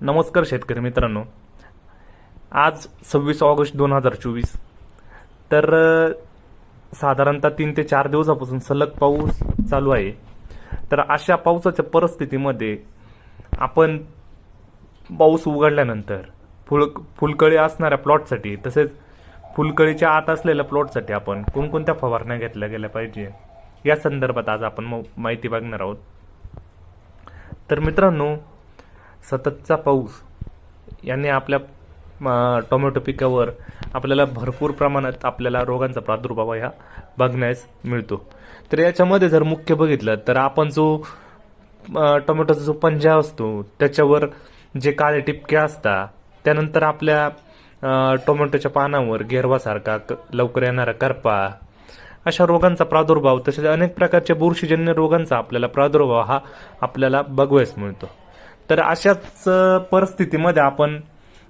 नमस्कार शेतकरी मित्रांनो. आज सव्वीस ऑगस्ट दोन हजार चोवीस. तर साधारणतः तीन ते चार दिवसापासून सलग पाऊस चालू आहे. तर अशा पावसाच्या परिस्थितीमध्ये आपण पाऊस उघडल्यानंतर फुल फुलकळी असणाऱ्या प्लॉटसाठी तसेच फुलकळीच्या आत असलेल्या प्लॉटसाठी आपण कोणकोणत्या फवारण्या घेतल्या गेल्या पाहिजे या संदर्भात आज आपण म- माहिती बघणार आहोत. तर मित्रांनो सततचा पाऊस याने आपल्या टोमॅटो पिकावर आपल्याला भरपूर प्रमाणात आपल्याला रोगांचा प्रादुर्भाव ह्या बघण्यास मिळतो. तर याच्यामध्ये जर मुख्य बघितलं तर आपण जो टोमॅटोचा जो पंजा असतो त्याच्यावर जे काळे टिपके असतात त्यानंतर आपल्या टोमॅटोच्या पानावर गेरवासारखा क- लवकर येणारा करपा अशा रोगांचा प्रादुर्भाव तसेच अनेक प्रकारच्या बुरशीजन्य रोगांचा आपल्याला प्रादुर्भाव हा आपल्याला बघवायस मिळतो. तर अशाच परिस्थितीमध्ये आपण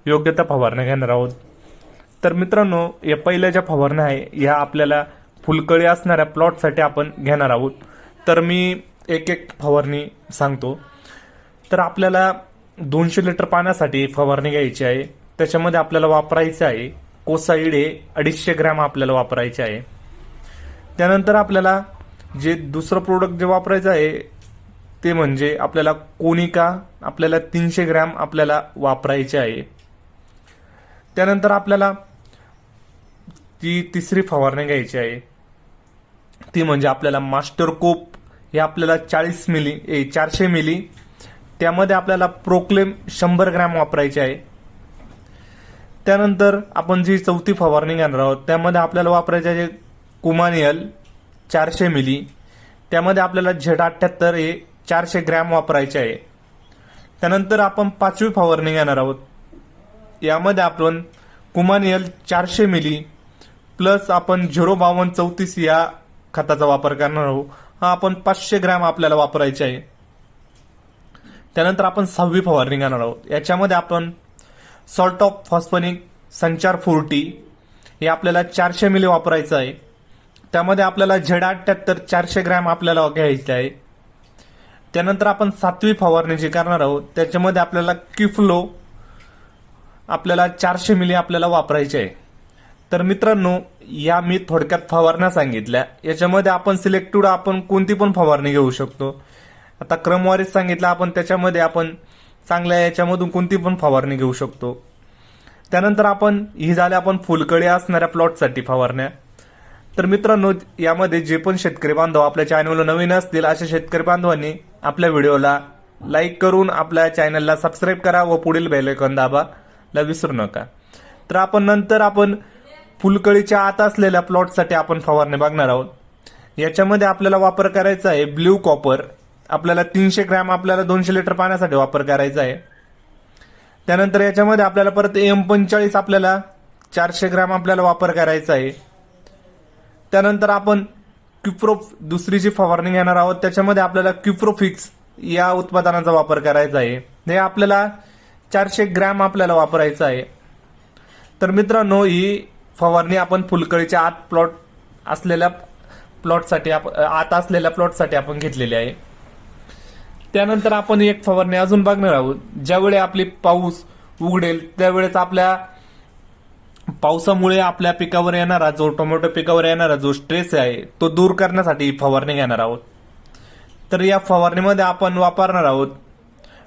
योग्य त्या फवारण्या घेणार आहोत. तर मित्रांनो या पहिल्या ज्या फवारण्या आहे ह्या आपल्याला फुलकळी असणाऱ्या प्लॉटसाठी आपण घेणार आहोत. तर मी एक एक फवारणी सांगतो. तर आपल्याला दोनशे लिटर पाण्यासाठी फवारणी घ्यायची आहे. त्याच्यामध्ये आपल्याला वापरायचं आहे कोसाईड हे अडीचशे ग्रॅम आपल्याला वापरायचे आहे. त्यानंतर आपल्याला जे दुसरं प्रोडक्ट जे वापरायचं आहे ते म्हणजे आपल्याला कोनिका आपल्याला तीनशे ग्रॅम आपल्याला वापरायचे आहे. त्यानंतर आपल्याला ती तिसरी फवारणी घ्यायची आहे. ती म्हणजे आपल्याला मास्टर कोप हे आपल्याला चाळीस मिली ए चारशे मिली. त्यामध्ये आपल्याला प्रोक्लेम शंभर ग्रॅम वापरायचे आहे. त्यानंतर आपण जी चौथी फवारणी घेणार आहोत त्यामध्ये आपल्याला वापरायचे आहे कुमानियल चारशे मिली. त्यामध्ये आपल्याला झेड अठ्ठ्याहत्तर हे चारशे ग्रॅम वापरायचे आहे. त्यानंतर आपण पाचवी फवारणी घेणार आहोत. यामध्ये आपण कुमानियल चारशे मिली प्लस आपण झिरो बावन्न चौतीस या खताचा वापर करणार आहोत. हा आपण पाचशे ग्रॅम आपल्याला वापरायचे आहे. त्यानंतर आपण सहावी फवारणी घेणार आहोत. याच्यामध्ये आपण सॉल्ट ऑफ फॉस्फनिक संचार फोर्टी हे आपल्याला चारशे मिली वापरायचं आहे. त्यामध्ये आपल्याला झेड अठ्ठ्याहत्तर चारशे ग्रॅम आपल्याला घ्यायचे आहे. त्यानंतर आपण सातवी फवारणी जी करणार आहोत त्याच्यामध्ये आपल्याला किफ्लो आपल्याला चारशे मिली आपल्याला वापरायचे आहे. तर मित्रांनो या मी थोडक्यात फवारण्या सांगितल्या. याच्यामध्ये आपण सिलेक्टेड आपण कोणती पण फवारणी घेऊ शकतो. आता क्रमवारीत सांगितलं आपण त्याच्यामध्ये आपण चांगल्या याच्यामधून कोणती पण फवारणी घेऊ शकतो. त्यानंतर आपण ही झाल्या आपण फुलकळी असणाऱ्या प्लॉटसाठी फवारण्या. तर मित्रांनो यामध्ये जे पण शेतकरी बांधव आपल्या चॅनलला नवीन असतील अशा शेतकरी बांधवांनी आपल्या व्हिडिओला लाईक करून आपल्या चॅनलला सबस्क्राईब करा व पुढील बेलेकन दाबाला विसरू नका. तर आपण नंतर आपण फुलकळीच्या आत असलेल्या प्लॉटसाठी आपण फवारणी बघणार आहोत. याच्यामध्ये आपल्याला वापर करायचा आहे ब्ल्यू कॉपर. आपल्याला तीनशे ग्रॅम आपल्याला दोनशे लिटर पाण्यासाठी वापर करायचा आहे. त्यानंतर याच्यामध्ये आपल्याला परत एम पंचेचाळीस आपल्याला चारशे ग्रॅम आपल्याला वापर करायचा आहे. त्यानंतर आपण क्युप्रो दुसरी जी फवारणी घेणार आहोत त्याच्यामध्ये आपल्याला क्युप्रोफिक्स या उत्पादनाचा वापर करायचा आहे. हे आपल्याला चारशे ग्रॅम आपल्याला वापरायचं आहे. तर मित्रांनो ही फवारणी आपण फुलकळीच्या आत प्लॉट असलेल्या प्लॉटसाठी आप आत असलेल्या प्लॉटसाठी आपण घेतलेली आहे. त्यानंतर आपण एक फवारणी अजून बघणार आहोत. ज्यावेळी आपली पाऊस उघडेल त्यावेळेस आपल्या पावसामुळे आपल्या पिकावर येणारा जो टोमॅटो पिकावर येणारा जो स्ट्रेस आहे तो दूर करण्यासाठी फवारणी घेणार आहोत. तर या फवारणीमध्ये आपण वापरणार आहोत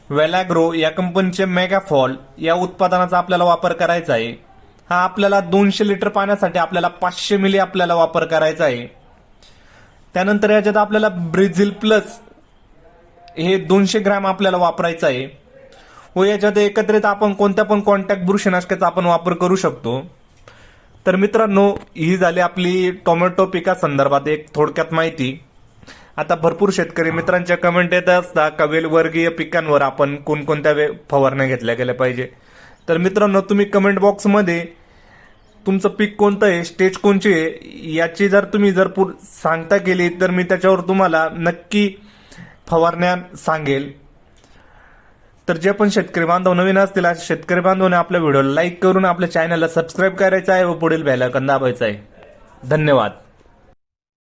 वेलॅग्रो या कंपनीचे मेगाफॉल या उत्पादनाचा आपल्याला वापर करायचा आहे. हा आपल्याला दोनशे लिटर पाण्यासाठी आपल्याला पाचशे मिली आपल्याला वापर करायचा आहे. त्यानंतर याच्यात आपल्याला ब्रिझिल प्लस हे दोनशे ग्रॅम आपल्याला वापरायचं आहे. व याच्यात एकत्रित आपण कोणत्या पण कॉन्टॅक्ट बुरशीनाशकाचा आपण वापर करू शकतो. तर मित्रांनो ही झाली आपली टोमॅटो पिका संदर्भात एक थोडक्यात माहिती. आता भरपूर शेतकरी मित्रांच्या कमेंट येत असता का वेलवर्गीय पिकांवर आपण कोणकोणत्या वे- फवारण्या घेतल्या गेल्या पाहिजे. तर मित्रांनो तुम्ही कमेंट बॉक्समध्ये तुमचं पीक कोणतं आहे स्टेज कोणची आहे याची जर तुम्ही जर पूर सांगता केली तर मी त्याच्यावर तुम्हाला नक्की फवारण्या सांगेल. तर जे पण शेतकरी बांधव नवीन असतील अशा शेतकरी बांधवाने आपल्या व्हिडिओला लाईक करून आपल्या चॅनलला सबस्क्राईब करायचं आहे व पुढील बेल आयकॉन दाबायचं आहे. धन्यवाद.